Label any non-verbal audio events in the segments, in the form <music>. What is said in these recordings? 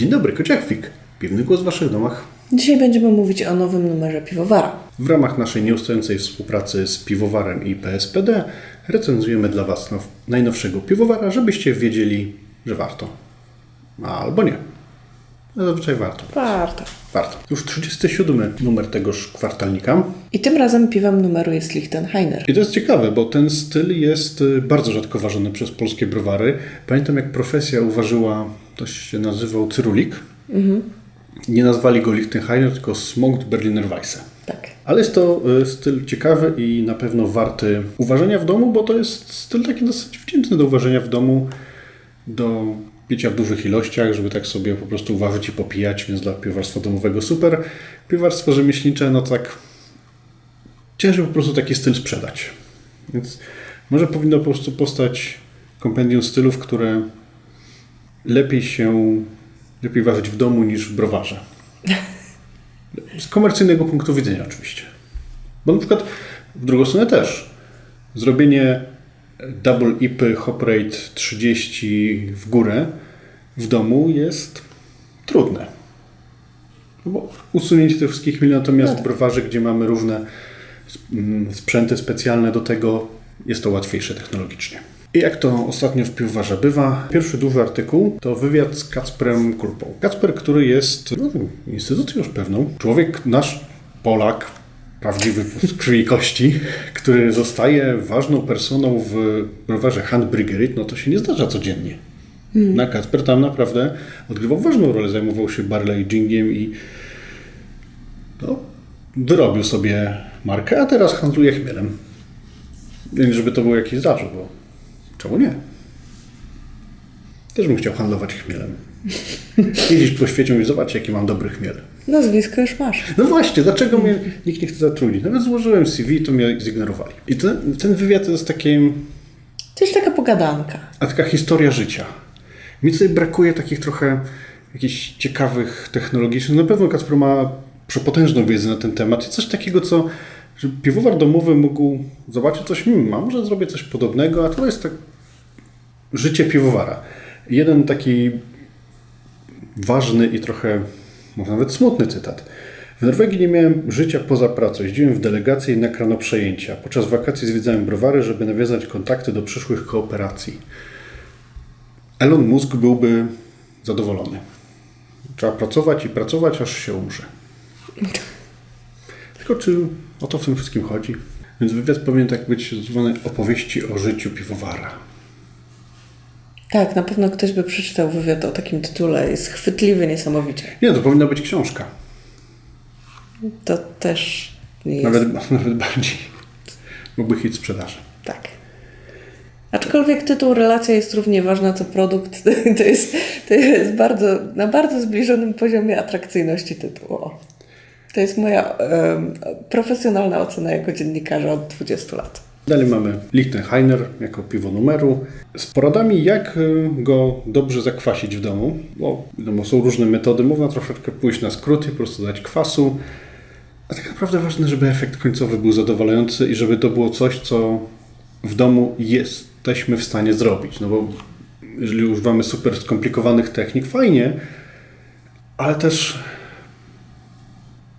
Dzień dobry, Kociakwik. Piwny głos w Waszych domach. Dzisiaj będziemy mówić o nowym numerze piwowara. W ramach naszej nieustającej współpracy z Piwowarem i PSPD recenzujemy dla Was now- najnowszego piwowara, żebyście wiedzieli, że warto. Albo nie. No zazwyczaj warto. Warto. Warto. Już 37 numer tegoż kwartalnika. I tym razem piwem numeru jest Lichtenheiner. I to jest ciekawe, bo ten styl jest y, bardzo rzadko ważony przez polskie browary. Pamiętam, jak profesja uważyła, to się nazywał Cyrulik. Nie nazwali go Lichtenheiner, tylko Smoked Berliner Weisse. Tak. Ale jest to y, styl ciekawy i na pewno warty uważania w domu, bo to jest styl taki dosyć wdzięczny do uważania w domu, do picia w dużych ilościach, żeby tak sobie po prostu uważać i popijać, więc dla piwowarstwa domowego super. Piwowarstwo rzemieślnicze, no tak ciężko po prostu taki styl sprzedać. Więc może powinno po prostu powstać kompendium stylów, które lepiej się, lepiej ważyć w domu niż w browarze. Z komercyjnego punktu widzenia oczywiście. Bo na przykład w drugą stronę też. Zrobienie double IPy hop rate 30 w górę w domu jest trudne. No bo usunięcie tych wszystkich chmili, natomiast w browarze, gdzie mamy różne mm, sprzęty specjalne do tego, jest to łatwiejsze technologicznie. I jak to ostatnio w piwowarze bywa, pierwszy duży artykuł to wywiad z Kacprem Krupą. Kacper, który jest no, instytucją już pewną, człowiek, nasz Polak, prawdziwy z krwi kości, który zostaje ważną personą w browarze Handbryggerit, no to się nie zdarza codziennie. Na Kacper tam naprawdę odgrywał ważną rolę, zajmował się barley agingiem i no, wyrobił sobie markę, a teraz handluje chmielem. Żeby to był jakiś zarzut, bo czemu nie? Też bym chciał handlować chmielem. <laughs> Jeździć po świecie i zobaczyć, jaki mam dobry chmiel. Nazwisko już masz. No właśnie, dlaczego mnie nikt nie chce zatrudnić? Nawet złożyłem CV, to mnie zignorowali. I ten, ten wywiad to jest takie, To jest taka pogadanka. a taka historia życia. Mi tutaj brakuje takich trochę jakichś ciekawych technologicznych. Na pewno Kacper ma przepotężną wiedzę na ten temat i coś takiego, co żeby piwowar domowy mógł zobaczyć coś, hmm, a może zrobię coś podobnego, a to jest tak życie piwowara. Jeden taki ważny i trochę, może nawet smutny cytat. W Norwegii nie miałem życia poza pracą. Jeździłem w delegacje i na kranoprzejęcia. Podczas wakacji zwiedzałem browary, żeby nawiązać kontakty do przyszłych kooperacji. Elon Musk byłby zadowolony. Trzeba pracować i pracować, aż się umrze. Tylko czy o to w tym wszystkim chodzi? Więc wywiad powinien tak być zwany opowieści o życiu piwowara. Tak, na pewno ktoś by przeczytał wywiad o takim tytule. Jest chwytliwy niesamowicie. Nie, to powinna być książka. To też nie jest. Nawet, <laughs> nawet bardziej. Byłby hit sprzedaży. Tak. Aczkolwiek tytuł relacja jest równie ważna co produkt. <laughs> To jest, to jest bardzo, na bardzo zbliżonym poziomie atrakcyjności tytułu. To jest moja em, profesjonalna ocena jako dziennikarza od 20 lat. Dalej mamy Lichtenheiner jako piwo numeru z poradami, jak y, go dobrze zakwasić w domu. Bo wiadomo, są różne metody. Można troszeczkę pójść na skróty, po prostu dać kwasu. A tak naprawdę ważne, żeby efekt końcowy był zadowalający i żeby to było coś, co w domu jesteśmy w stanie zrobić. No bo jeżeli używamy super skomplikowanych technik, fajnie, ale też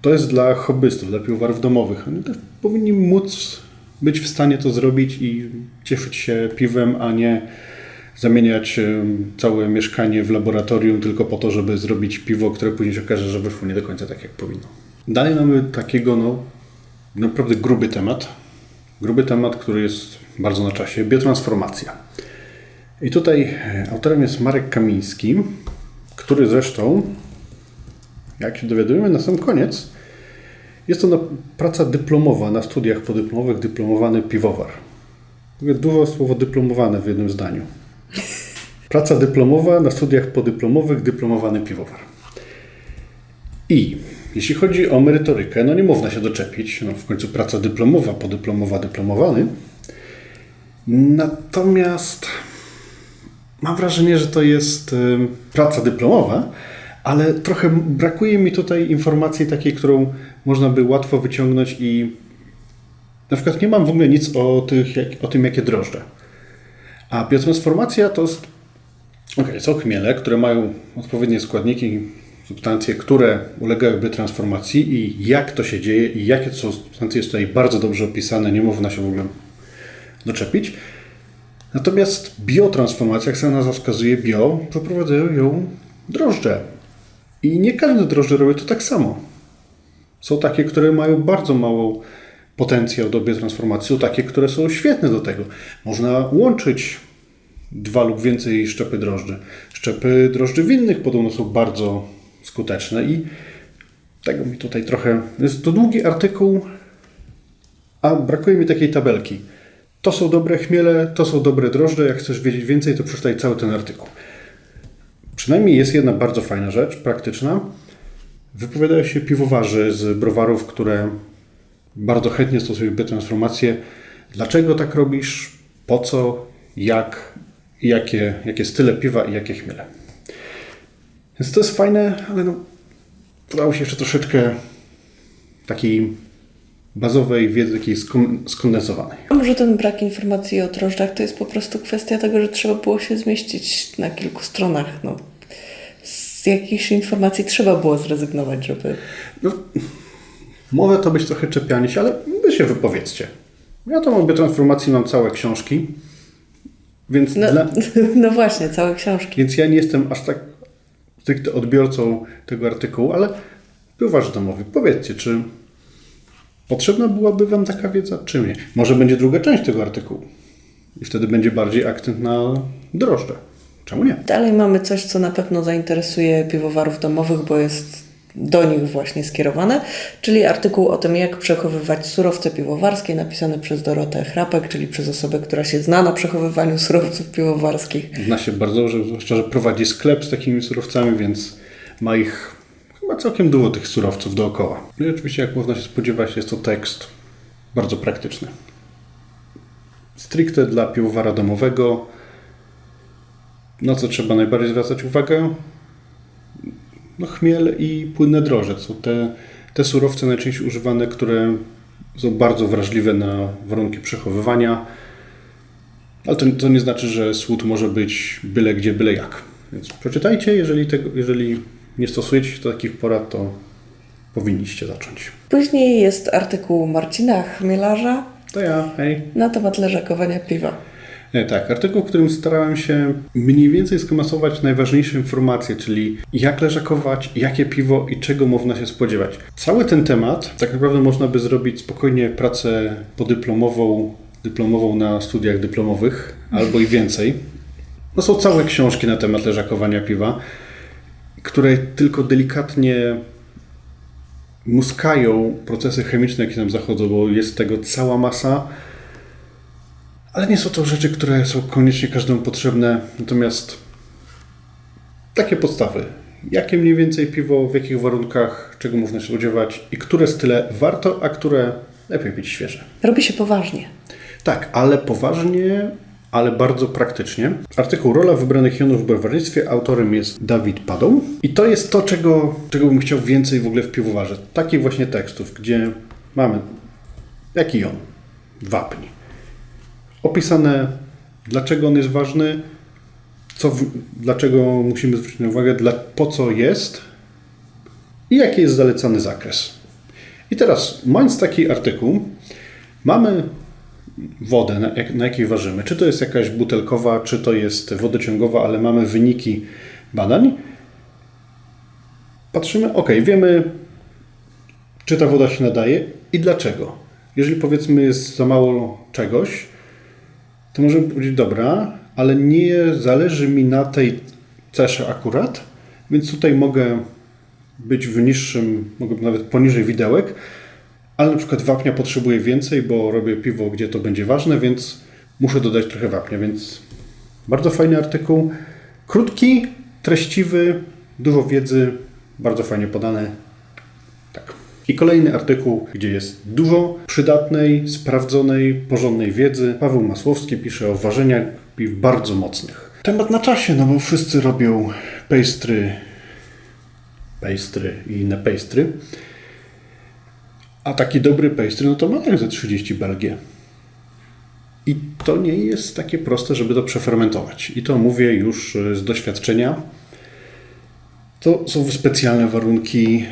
to jest dla hobbystów, dla piwowarów domowych. Oni też powinni móc być w stanie to zrobić i cieszyć się piwem, a nie zamieniać całe mieszkanie w laboratorium tylko po to, żeby zrobić piwo, które później się okaże, że wyszło nie do końca tak, jak powinno. Dalej mamy takiego, no, naprawdę gruby temat. Gruby temat, który jest bardzo na czasie. Biotransformacja. I tutaj e, autorem jest Marek Kamiński, który zresztą jak się dowiadujemy na sam koniec, jest to na, praca dyplomowa na studiach podyplomowych, dyplomowany piwowar. Dużo słowo dyplomowane w jednym zdaniu. Praca dyplomowa na studiach podyplomowych, dyplomowany piwowar. I jeśli chodzi o merytorykę, no nie można się doczepić. No w końcu praca dyplomowa, podyplomowa, dyplomowany. Natomiast mam wrażenie, że to jest praca dyplomowa, ale trochę brakuje mi tutaj informacji takiej, którą można by łatwo wyciągnąć i na przykład nie mam w ogóle nic o, tych, o tym, jakie drożdże. A biotransformacja to jest Ok, są chmiele, które mają odpowiednie składniki, substancje, które ulegałyby transformacji i jak to się dzieje i jakie to są substancje jest tutaj bardzo dobrze opisane, nie można się w ogóle doczepić. Natomiast biotransformacja, jak sama nazwa wskazuje, bio, przeprowadzają ją drożdże. I nie każde drożdże robi to tak samo. Są takie, które mają bardzo małą potencjał do biotransformacji, są takie, które są świetne do tego. Można łączyć dwa lub więcej szczepy drożdży. Szczepy drożdży winnych podobno są bardzo skuteczne i tego mi tutaj trochę... Jest to długi artykuł, a brakuje mi takiej tabelki. To są dobre chmiele, to są dobre drożdże. Jak chcesz wiedzieć więcej, to przeczytaj cały ten artykuł. Przynajmniej jest jedna bardzo fajna rzecz, praktyczna. Wypowiadają się piwowarzy z browarów, które bardzo chętnie stosują biotransformację. Dlaczego tak robisz? Po co? Jak? Jakie, jakie style piwa i jakie chmiele? Więc to jest fajne, ale no, udało się jeszcze troszeczkę takiej bazowej wiedzy, takiej skon- skondensowanej. Może ten brak informacji o drożdżach to jest po prostu kwestia tego, że trzeba było się zmieścić na kilku stronach. No, z jakichś informacji trzeba było zrezygnować, żeby... No, może to być trochę czepianie się, ale wy się wypowiedzcie. Ja to mam biotransformacji, mam całe książki, więc, No, dla, <laughs> no właśnie, całe książki. więc ja nie jestem aż tak stricte odbiorcą tego artykułu, ale piłowarze domowi, powiedzcie, czy potrzebna byłaby Wam taka wiedza, czy nie? Może będzie druga część tego artykułu i wtedy będzie bardziej akcent na drożdże. Czemu nie? Dalej mamy coś, co na pewno zainteresuje piwowarów domowych, bo jest do nich właśnie skierowane, czyli artykuł o tym, jak przechowywać surowce piwowarskie, napisany przez Dorotę Chrapek, czyli przez osobę, która się zna na przechowywaniu surowców piwowarskich. Zna się bardzo dobrze, zwłaszcza, że prowadzi sklep z takimi surowcami, więc ma ich chyba całkiem dużo tych surowców dookoła. No i oczywiście, jak można się spodziewać, jest to tekst bardzo praktyczny. Stricte dla piwowara domowego. Na co trzeba najbardziej zwracać uwagę? No chmiel i płynne droże. Są te, te surowce najczęściej używane, które są bardzo wrażliwe na warunki przechowywania. Ale to, to nie znaczy, że słód może być byle gdzie, byle jak. Więc przeczytajcie, jeżeli, jeżeli nie stosujecie się do takich porad, to powinniście zacząć. Później jest artykuł Marcina Chmielarza To ja, hej. na temat leżakowania piwa. E, Tak, artykuł, w którym starałem się mniej więcej skamasować najważniejsze informacje, czyli jak leżakować, jakie piwo i czego można się spodziewać. Cały ten temat tak naprawdę można by zrobić spokojnie pracę podyplomową, dyplomową na studiach dyplomowych, albo i więcej. No są całe książki na temat leżakowania piwa, które tylko delikatnie muskają procesy chemiczne, jakie nam zachodzą, bo jest tego cała masa. Ale nie są to rzeczy, które są koniecznie każdemu potrzebne. Natomiast takie podstawy. Jakie mniej więcej piwo, w jakich warunkach, czego można się spodziewać i które style warto, a które lepiej pić świeże. Robi się poważnie. Tak, ale poważnie, ale bardzo praktycznie. Artykuł Rola wybranych jonów w browarnictwie. Autorem jest Dawid Padą. I to jest to, czego, czego bym chciał więcej w ogóle w piwowarze. Takich właśnie tekstów, gdzie mamy jaki jon? Wapń. Opisane, dlaczego on jest ważny, co, dlaczego musimy zwrócić na uwagę, dla, po co jest i jaki jest zalecany zakres. I teraz, mając taki artykuł, mamy wodę, na, jak, na jakiej ważymy. Czy to jest jakaś butelkowa, czy to jest wodociągowa, ale mamy wyniki badań. Patrzymy, ok, wiemy, czy ta woda się nadaje i dlaczego. Jeżeli powiedzmy jest za mało czegoś, to możemy powiedzieć, dobra, ale nie zależy mi na tej cesze akurat, więc tutaj mogę być w niższym, mogę nawet poniżej widełek, ale na przykład wapnia potrzebuję więcej, bo robię piwo, gdzie to będzie ważne, więc muszę dodać trochę wapnia, więc bardzo fajny artykuł. Krótki, treściwy, dużo wiedzy, bardzo fajnie podane. Tak. I kolejny artykuł, gdzie jest dużo przydatnej, sprawdzonej, porządnej wiedzy. Paweł Masłowski pisze o ważeniach piw bardzo mocnych. Temat na czasie, no bo wszyscy robią pastry, pastry i inne pastry. A taki dobry pastry, no to ma tak ze 30 Belgię. I to nie jest takie proste, żeby to przefermentować. I to mówię już y, z doświadczenia. To są specjalne warunki.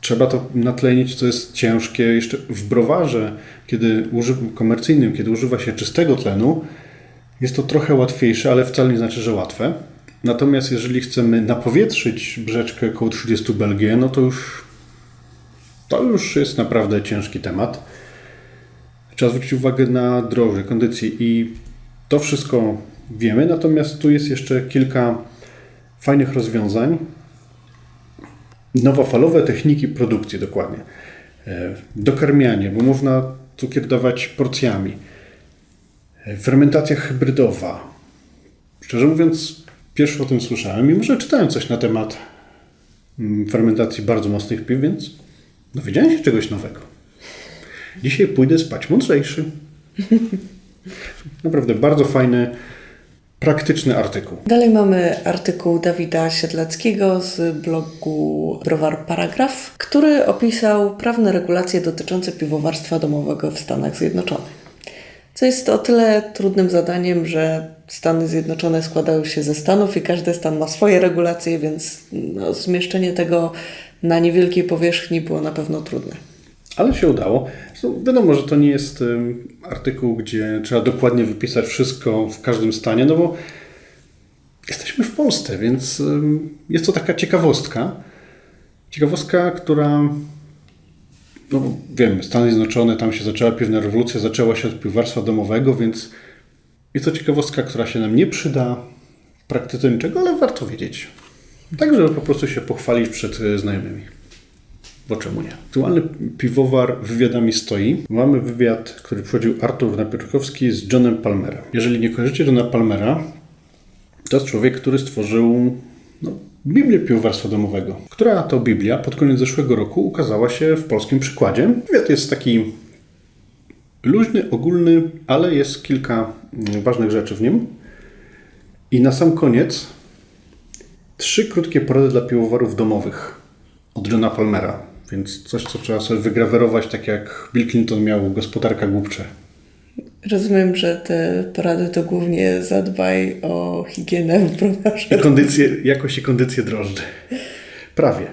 Trzeba to natlenić, co jest ciężkie. Jeszcze w browarze, kiedy uży- komercyjnym, kiedy używa się czystego tlenu, jest to trochę łatwiejsze, ale wcale nie znaczy, że łatwe. Natomiast jeżeli chcemy napowietrzyć brzeczkę około 30 Belgię, no to już to już jest naprawdę ciężki temat. Trzeba zwrócić uwagę na droże, kondycję i to wszystko wiemy, natomiast tu jest jeszcze kilka fajnych rozwiązań. Nowofalowe techniki produkcji dokładnie. E, Dokarmianie, bo można cukier dawać porcjami. E, Fermentacja hybrydowa. Szczerze mówiąc, pierwszy o tym słyszałem, mimo że czytałem coś na temat mm, fermentacji bardzo mocnych piw, więc dowiedziałem się czegoś nowego. Dzisiaj pójdę spać mądrzejszy. Naprawdę bardzo fajny, praktyczny artykuł. Dalej mamy artykuł Dawida Siedleckiego z blogu Browar Paragraf, który opisał prawne regulacje dotyczące piwowarstwa domowego w Stanach Zjednoczonych. Co jest o tyle trudnym zadaniem, że Stany Zjednoczone składają się ze Stanów i każdy stan ma swoje regulacje, więc no, zmieszczenie tego na niewielkiej powierzchni było na pewno trudne. Ale się udało. Wiadomo, że to nie jest artykuł, gdzie trzeba dokładnie wypisać wszystko w każdym stanie, no bo jesteśmy w Polsce, więc jest to taka ciekawostka. Ciekawostka, która no wiem, Stany Zjednoczone, tam się zaczęła piwna rewolucja, zaczęła się od piwowarstwa domowego, więc jest to ciekawostka, która się nam nie przyda w praktyce niczego, ale warto wiedzieć. Tak, żeby po prostu się pochwalić przed y, znajomymi. Bo czemu nie? Aktualny piwowar wywiadami stoi. Mamy wywiad, który prowadził Artur Napierkowski z Johnem Palmerem. Jeżeli nie kojarzycie Johna Palmera, to jest człowiek, który stworzył no, Biblię piwowarstwa domowego, która to Biblia pod koniec zeszłego roku ukazała się w polskim przykładzie. Wywiad jest taki luźny, ogólny, ale jest kilka mm, ważnych rzeczy w nim. I na sam koniec trzy krótkie porady dla piwowarów domowych od Johna Palmera. Więc coś, co trzeba sobie wygrawerować, tak jak Bill Clinton miał gospodarka głupcze. Rozumiem, że te porady to głównie zadbaj o higienę w browarze. <laughs> Kondycję, jakość i kondycję drożdży. Prawie.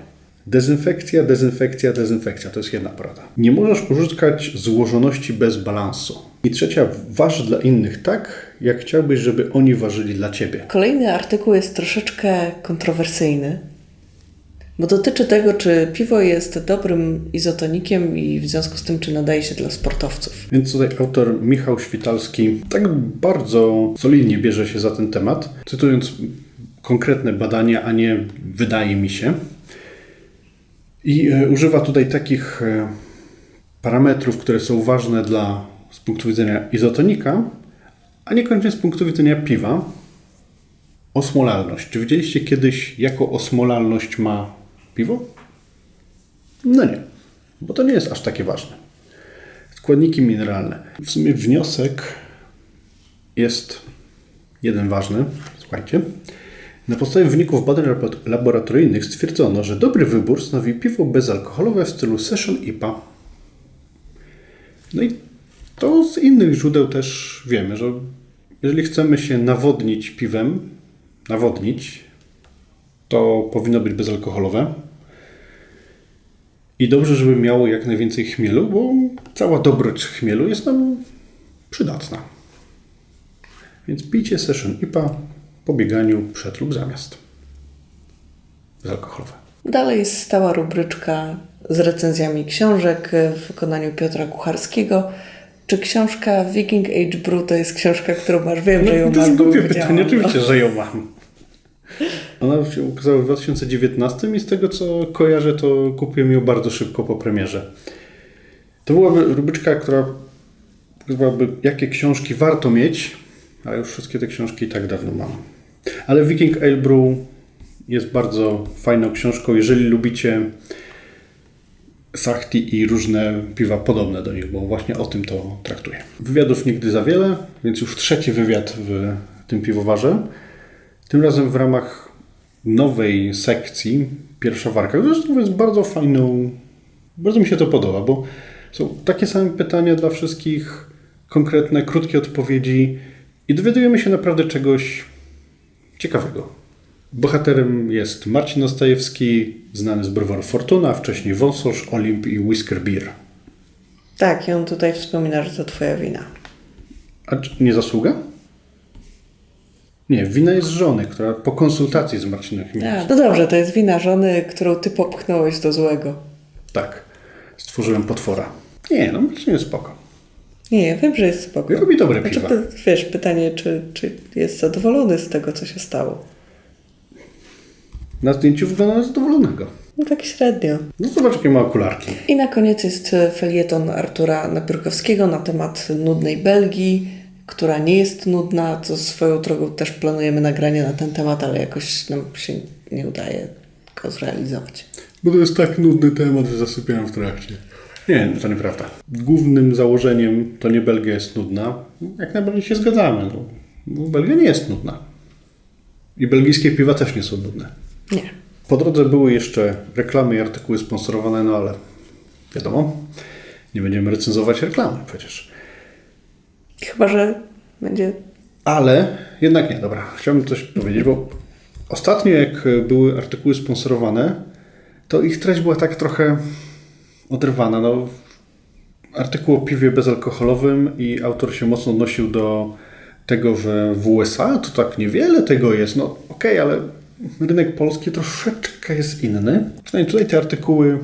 Dezynfekcja, dezynfekcja, dezynfekcja. To jest jedna porada. Nie możesz uzyskać złożoności bez balansu. I trzecia, waż dla innych tak, jak chciałbyś, żeby oni ważyli dla ciebie. Kolejny artykuł jest troszeczkę kontrowersyjny, bo dotyczy tego, czy piwo jest dobrym izotonikiem i w związku z tym, czy nadaje się dla sportowców. Więc tutaj autor Michał Świtalski tak bardzo solidnie bierze się za ten temat, cytując konkretne badania, a nie wydaje mi się. I e, używa tutaj takich e, parametrów, które są ważne dla z punktu widzenia izotonika, a niekoniecznie z punktu widzenia piwa. Osmolalność. Czy widzieliście kiedyś, jaką osmolalność ma piwo? No nie, bo to nie jest aż takie ważne. Składniki mineralne. W sumie wniosek jest jeden ważny. Słuchajcie. Na podstawie wyników badań labo- laboratoryjnych stwierdzono, że dobry wybór stanowi piwo bezalkoholowe w stylu Session IPA. No i to z innych źródeł też wiemy, że jeżeli chcemy się nawodnić piwem, nawodnić, to powinno być bezalkoholowe. I dobrze, żeby miało jak najwięcej chmielu, bo cała dobroć chmielu jest nam przydatna. Więc pijcie Session IPA po bieganiu przed lub zamiast. Bezalkoholowe. Dalej jest stała rubryczka z recenzjami książek w wykonaniu Piotra Kucharskiego. Czy książka Viking Age Brew to jest książka, którą masz? Wiem, że ją No, to masz, jest głupie pytanie, no. oczywiście, że ją mam. <laughs> Ona się ukazała w 2019 i z tego co kojarzę, to kupiłem ją bardzo szybko po premierze. To byłaby rubryczka, która pokazywałaby, jakie książki warto mieć, a już wszystkie te książki i tak dawno mam. Ale Viking Ale Brew jest bardzo fajną książką, jeżeli lubicie Sachti i różne piwa podobne do nich, bo właśnie o tym to traktuje. Wywiadów nigdy za wiele, więc już trzeci wywiad w tym piwowarze. Tym razem w ramach nowej sekcji Pierwsza Warka. Zresztą jest bardzo fajną, bardzo mi się to podoba, bo są takie same pytania dla wszystkich konkretne, krótkie odpowiedzi i dowiadujemy się naprawdę czegoś ciekawego. Bohaterem jest Marcin Ostajewski, znany z browaru Fortuna, wcześniej Wąsosz, Olimp i Whisker Beer. Tak, i on tutaj wspomina, że to twoja wina. A czy nie zasługa? Nie, wina jest żony, która po konsultacji z Marcinem Chmielewskim. No dobrze, to jest wina żony, którą ty popchnąłeś do złego. Tak, stworzyłem potwora. Nie, no Marcin jest spoko. Nie, wiem, że jest spoko. Robi dobre Znaczy, piwa. wiesz, pytanie, czy, czy jest zadowolony z tego, co się stało. Na zdjęciu wygląda na zadowolonego. No tak średnio. No zobacz, jakie ma okularki. I na koniec jest e, felieton Artura Napiórkowskiego na temat nudnej Belgii, która nie jest nudna, co swoją drogą też planujemy nagranie na ten temat, ale jakoś nam się nie udaje go zrealizować. Bo to jest tak nudny temat, że zasypiałem w trakcie. Nie, no to nieprawda. Głównym założeniem to nie Belgia jest nudna. Jak najbardziej się zgadzamy. No, bo Belgia nie jest nudna. I belgijskie piwa też nie są nudne. Nie. Po drodze były jeszcze reklamy i artykuły sponsorowane, no ale wiadomo, nie będziemy recenzować reklamy przecież. Chyba, że będzie Ale jednak nie, dobra, chciałbym coś powiedzieć, bo ostatnio jak były artykuły sponsorowane, to ich treść była tak trochę oderwana. No, artykuł o piwie bezalkoholowym i autor się mocno odnosił do tego, że w USA to tak niewiele tego jest. No okej, ale rynek polski troszeczkę jest inny. Przynajmniej tutaj te artykuły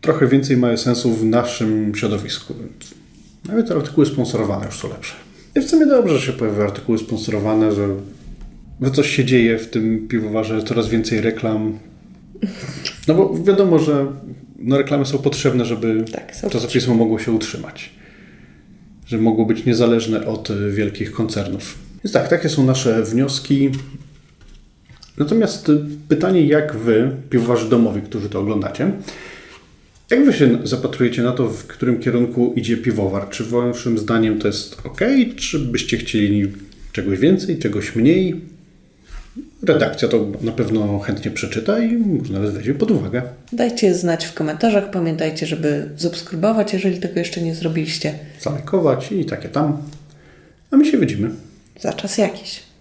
trochę więcej mają sensu w naszym środowisku. Więc nawet te artykuły sponsorowane już są lepsze. I w sumie dobrze, że się pojawiły artykuły sponsorowane, że, że coś się dzieje w tym piwowarze, coraz więcej reklam. No bo wiadomo, że no reklamy są potrzebne, żeby Tak, są czasopismo mogło się utrzymać. Że mogło być niezależne od wielkich koncernów. Więc tak, takie są nasze wnioski. Natomiast y, pytanie, jak wy, piwowarzy domowi, którzy to oglądacie, jak wy się zapatrujecie na to, w którym kierunku idzie piwowar? Czy waszym zdaniem to jest ok, czy byście chcieli czegoś więcej, czegoś mniej? Redakcja to na pewno chętnie przeczyta i może nawet weźmie pod uwagę. Dajcie znać w komentarzach. Pamiętajcie, żeby subskrybować, jeżeli tego jeszcze nie zrobiliście. Zalajkować i takie tam. A my się widzimy. Za czas jakiś.